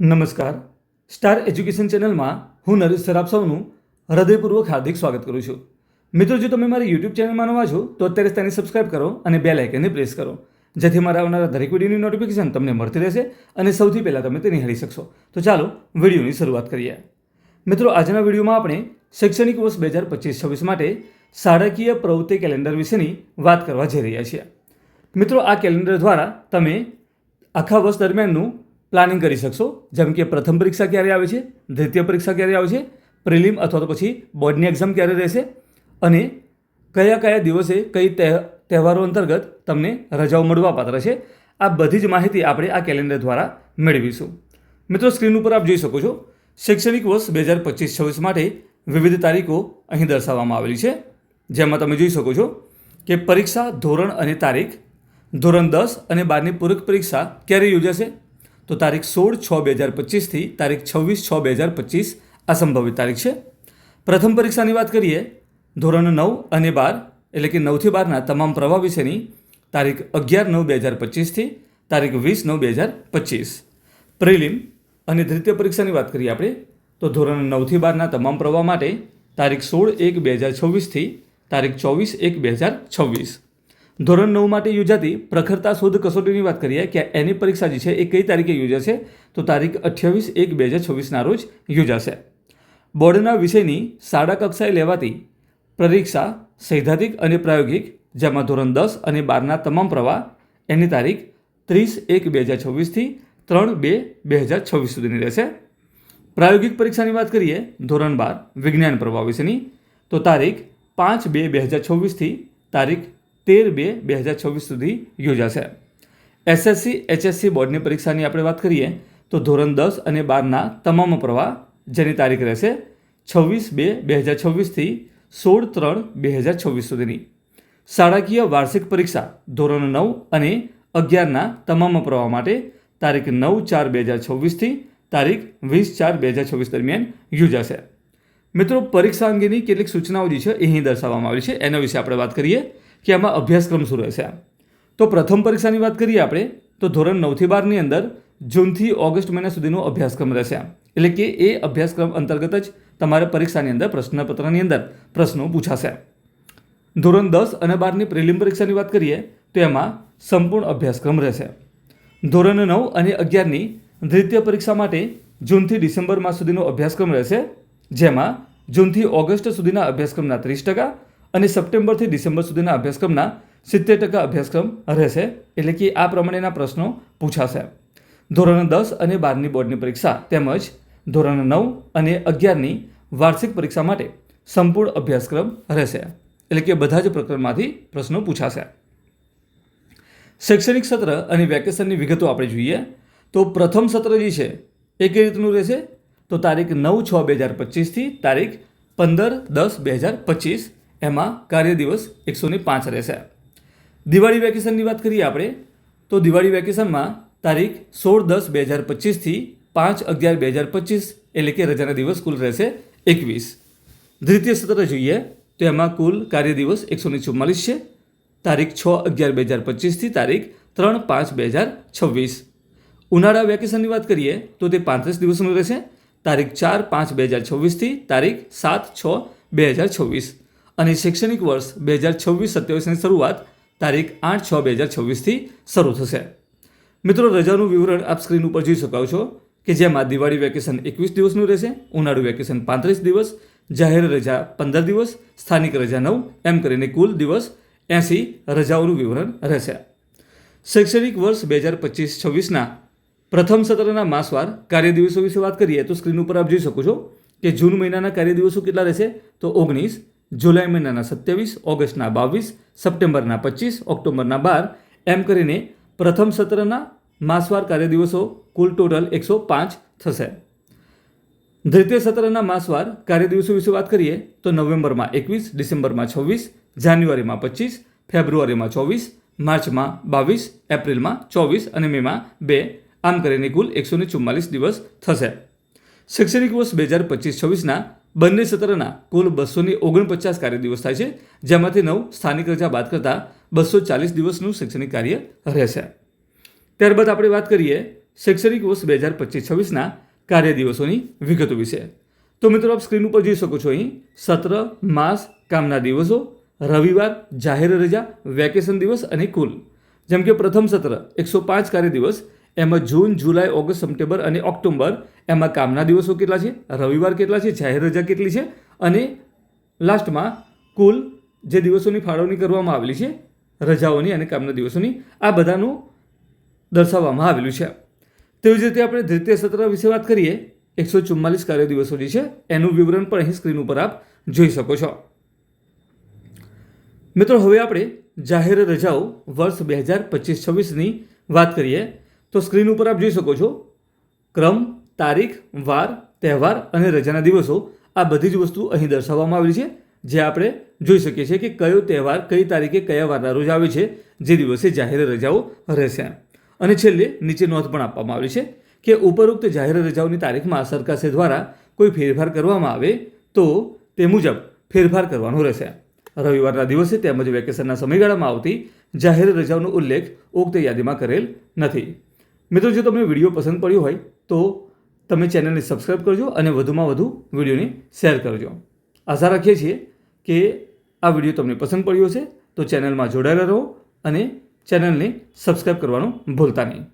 નમસ્કાર. Star education ચેનલમાં હું નરેશ સર આપ સૌનું હૃદયપૂર્વક હાર્દિક સ્વાગત કરું છું. મિત્રો, જો તમે મારી યુટ્યુબ ચેનલમાં નવા છો, તો અત્યારે તેને સબસ્ક્રાઇબ કરો અને બે લાઇકનને પ્રેસ કરો. જેથી મારા આવનારા દરેક વિડીયોની નોટિફિકેશન તમને મળતી રહેશે અને સૌથી પહેલાં તમે તે નિહાળી શકશો. તો ચાલો વિડીયોની શરૂઆત કરીએ. મિત્રો, આજના વિડીયોમાં આપણે શૈક્ષણિક વર્ષ બે હજાર પચીસ છવ્વીસ માટે શાળાકીય પ્રવૃત્તિ કેલેન્ડર વિશેની વાત કરવા જઈ રહ્યા છીએ. મિત્રો, આ કેલેન્ડર દ્વારા તમે આખા વર્ષ દરમિયાનનું પ્લાનિંગ કરી શકશો? જેમ કે પ્રથમ પરીક્ષા ક્યારે આવે છે? દ્વિતીય પરીક્ષા ક્યારે આવે છે? પ્રિલિમ અથવા તો પછી બોર્ડની એક્ઝામ ક્યારે રહેશે? અને કયા કયા દિવસે કઈ તહે- તહેવારો અંતર્ગત તમને રજાઓ મળવાપાત્ર છે? આ બધી જ માહિતી આપણે આ કેલેન્ડર દ્વારા મેળવીશું. મિત્રો, સ્ક્રીન ઉપર આપ જોઈ શકો છો, શૈક્ષણિક વર્ષ બે હજાર પચીસ છવ્વીસ માટે વિવિધ તારીખો અહીં દર્શાવવામાં આવેલી છે. જેમાં તમે જોઈ શકો છો કે પરીક્ષા ધોરણ અને તારીખ, ધોરણ દસ અને બારની પૂરક પરીક્ષા ક્યારે યોજાશે? તો તારીખ સોળ છ બે હજાર પચીસથી તારીખ છવ્વીસ છ બે હજાર પચીસ આ સંભવિત તારીખ છે. પ્રથમ પરીક્ષાની વાત કરીએ, ધોરણ નવ અને બાર, એટલે કે નવથી બારના તમામ પ્રવાહ વિશેની તારીખ અગિયાર નવ બે હજાર પચીસથી તારીખ વીસ નવ બે હજાર પચીસ. પ્રિલિમ અને દ્વિતીય પરીક્ષાની વાત કરીએ આપણે, તો ધોરણ નવથી બારના તમામ પ્રવાહ માટે તારીખ સોળ એક બે હજાર છવ્વીસથી તારીખ ચોવીસ એક બે હજાર છવ્વીસ. ધોરણ નવ માટે યોજાતી પ્રખરતા શોધ કસોટીની વાત કરીએ કે એની પરીક્ષા જે છે એ કઈ તારીખે યોજાશે? તો તારીખ અઠ્યાવીસ એક બે હજાર છવ્વીસના રોજ યોજાશે. બોર્ડના વિષયની શાળા કક્ષાએ લેવાતી પરીક્ષા સૈદ્ધાંતિક અને પ્રાયોગિક, જેમાં ધોરણ દસ અને બારના તમામ પ્રવાહ એની તારીખ ત્રીસ એક બે હજાર છવ્વીસથી ત્રણ બે બે હજાર છવ્વીસ સુધીની રહેશે. પ્રાયોગિક પરીક્ષાની વાત કરીએ, ધોરણ બાર વિજ્ઞાન પ્રવાહ વિશેની, તો તારીખ પાંચ બે બે હજાર છવ્વીસથી તારીખ તેર બે બે હજાર છવ્વીસ સુધી યોજાશે. એસએસસી એચએસસી બોર્ડની પરીક્ષાની આપણે વાત કરીએ, તો ધોરણ દસ અને બારના તમામ પ્રવાહ જેની તારીખ રહેશે છવ્વીસ બે બે હજાર છવ્વીસથી સોળ ત્રણ બે હજાર છવ્વીસ સુધીની. શાળાકીય વાર્ષિક પરીક્ષા ધોરણ નવ અને અગિયારના તમામ પ્રવાહ માટે તારીખ નવ ચાર બે હજાર છવ્વીસથી તારીખ વીસ ચાર બે હજાર છવ્વીસ દરમિયાન યોજાશે. મિત્રો, પરીક્ષા અંગેની કેટલીક સૂચનાઓ જે છે એ અહીં દર્શાવવામાં આવી છે. એના વિશે આપણે વાત કરીએ. કે આમાં અભ્યાસક્રમ શું રહેશે તો પ્રથમ પરીક્ષાની વાત કરીએ આપણે, તો ધોરણ નવથી બારની અંદર જૂનથી ઓગસ્ટ મહિના સુધીનો અભ્યાસક્રમ રહેશે એટલે કે એ અભ્યાસક્રમ અંતર્ગત જ તમારે પરીક્ષાની અંદર પ્રશ્નપત્રની અંદર પ્રશ્નો પૂછાશે ધોરણ દસ અને બારની પ્રિલિમ પરીક્ષાની વાત કરીએ, તો એમાં સંપૂર્ણ અભ્યાસક્રમ રહેશે ધોરણ નવ અને અગિયારની દ્વિતીય પરીક્ષા માટે જૂનથી ડિસેમ્બર માસ સુધીનો અભ્યાસક્રમ રહેશે, જેમાં જૂનથી ઓગસ્ટ સુધીના અભ્યાસક્રમના ત્રીસ ટકા અને સપ્ટેમ્બરથી ડિસેમ્બર સુધીના અભ્યાસક્રમના સિત્તેર ટકા અભ્યાસક્રમ રહેશે એટલે કે આ પ્રમાણેના પ્રશ્નો પૂછાશે. ધોરણ દસ અને બારની બોર્ડની પરીક્ષા તેમજ ધોરણ નવ અને અગિયારની વાર્ષિક પરીક્ષા માટે સંપૂર્ણ અભ્યાસક્રમ રહેશે. એટલે કે બધા જ પ્રકરણમાંથી પ્રશ્નો પૂછાશે. શૈક્ષણિક સત્ર અને વેકેશનની વિગતો આપણે જોઈએ. તો પ્રથમ સત્ર જે છે, એ કઈ રીતનું રહેશે? તો તારીખ નવ છ બે હજાર પચીસથી તારીખ પંદર દસ બે હજાર પચીસ. એમાં કાર્ય દિવસ એકસો ને પાંચ રહેશે. દિવાળી વેકેશનની વાત કરીએ આપણે, તો દિવાળી વેકેશનમાં તારીખ સોળ દસ બે હજાર પચીસથી પાંચ અગિયાર બે હજાર પચીસ એટલે કે રજાના દિવસ કુલ રહેશે એકવીસ. દ્વિતીય સત્ર જોઈએ, તો એમાં કુલ કાર્ય દિવસ એકસો ને ચુમ્માલીસ છે. તારીખ છ અગિયાર બે હજાર પચીસથી તારીખ ત્રણ પાંચ બે હજાર છવ્વીસ. ઉનાળા વેકેશનની વાત કરીએ, તો તે પાંત્રીસ દિવસનું રહેશે. તારીખ ચાર પાંચ બે હજાર છવ્વીસથી તારીખ સાત છ બે હજાર છવ્વીસ. અને શૈક્ષણિક વર્ષ બે હજાર છવ્વીસ સત્યાવીસની શરૂઆત તારીખ આઠ છ બે હજાર છવ્વીસથી શરૂ થશે. મિત્રો, રજાનું વિવરણ આપ સ્ક્રીન ઉપર જોઈ શકો છો કે જેમાં દિવાળી વેકેશન એકવીસ દિવસનું રહેશે, ઉનાળુ વેકેશન પાંત્રીસ દિવસ, જાહેર રજા પંદર દિવસ, સ્થાનિક રજા નવ, એમ કરીને કુલ દિવસ એંસી રજાઓનું વિવરણ રહેશે. શૈક્ષણિક વર્ષ બે હજાર પચીસ છવ્વીસના પ્રથમ સત્રના માસવાર કાર્ય દિવસો વિશે વાત કરીએ તો સ્ક્રીન ઉપર આપ જોઈ શકો છો કે જૂન મહિનાના કાર્ય દિવસો કેટલા રહેશે? તો ઓગણીસ જુલાઈ મહિનાના સત્યાવીસ, ઓગસ્ટના બાવીસ, સપ્ટેમ્બરના પચીસ, ઓક્ટોબરના બાર, એમ કરીને પ્રથમ સત્રના માસવાર કાર્યદિવસો કુલ ટોટલ એકસો પાંચ થશે. દ્વિતીય સત્રના માસવાર કાર્યદિવસો વિશે વાત કરીએ તો નવેમ્બરમાં એકવીસ, ડિસેમ્બરમાં છવ્વીસ, જાન્યુઆરીમાં પચીસ, ફેબ્રુઆરીમાં ચોવીસ, માર્ચમાં બાવીસ, એપ્રિલમાં ચોવીસ અને મેમાં બે, આમ કરીને કુલ એકસો ચુમ્માલીસ દિવસ થશે. શૈક્ષણિક વર્ષ બે હજાર પચીસ છવ્વીસના બંને સત્રના કુલ બસોની ઓગણપચાસ કાર્ય દિવસ થાય છે, જેમાંથી નવ સ્થાનિક રજા બાદ કરતાં બસો ચાલીસ દિવસનું શૈક્ષણિક કાર્ય રહેશે. ત્યારબાદ આપણે વાત કરીએ શૈક્ષણિક વર્ષ બે હજાર પચીસ છવ્વીસના કાર્ય દિવસોની વિગતો વિશે. તો મિત્રો, આપ સ્ક્રીન ઉપર જોઈ શકો છો અહીં, સત્ર, માસ, કામના દિવસો, રવિવાર, જાહેર રજા, વેકેશન દિવસ અને કુલ. જેમ કે પ્રથમ સત્ર, એકસો પાંચ કાર્ય દિવસ એમાં જૂન, જુલાઈ, ઓગસ્ટ, સપ્ટેમ્બર અને ઓક્ટોબર એમાં કામના દિવસો કેટલા છે? રવિવાર કેટલા છે? જાહેર રજા કેટલી છે? અને લાસ્ટમાં કુલ જે દિવસોની ફાળવણી કરવામાં આવેલી છે, રજાઓની અને કામના દિવસોની, આ બધાનું દર્શાવવામાં આવેલું છે. તેવી જ રીતે આપણે દ્વિતીય સત્ર વિશે વાત કરીએ. એકસો ચુમ્માલીસ કાર્ય દિવસો જે છે, એનું વિવરણ પણ અહીં સ્ક્રીન ઉપર આપ જોઈ શકો છો. મિત્રો, હવે આપણે જાહેર રજાઓ વર્ષ બે હજાર પચીસ છવ્વીસની વાત કરીએ. તો સ્ક્રીન ઉપર આપ જોઈ શકો છો ક્રમ, તારીખ, વાર, તહેવાર અને રજાના દિવસો. આ બધી જ વસ્તુ અહીં દર્શાવવામાં આવેલી છે, જે આપણે જોઈ શકીએ છીએ કે કયો તહેવાર કઈ તારીખે કયા વારના રોજ આવે છે, જે દિવસે જાહેર રજાઓ રહેશે. અને છેલ્લે નીચે નોંધ પણ આપવામાં આવી છે કે ઉપરોક્ત જાહેર રજાઓની તારીખમાં સરકારશ્રી દ્વારા કોઈ ફેરફાર કરવામાં આવે તો તે મુજબ ફેરફાર કરવાનો રહેશે. રવિવારના દિવસે તેમજ વેકેશનના સમયગાળામાં આવતી જાહેર રજાઓનો ઉલ્લેખ ઉક્ત યાદીમાં કરેલ નથી. મિત્રો, જો તમને વીડિયો પસંદ પડ્યો હોય, તો તમે ચેનલને સબસ્ક્રાઈબ કરજો અને વધુમાં વધુ વિડીયોને શેર કરજો. આશા રાખીએ છીએ કે આ વીડિયો તમને પસંદ પડ્યો છે તો ચેનલમાં જોડાયેલા રહો અને ચેનલને સબસ્ક્રાઈબ કરવાનું ભૂલતા નહીં.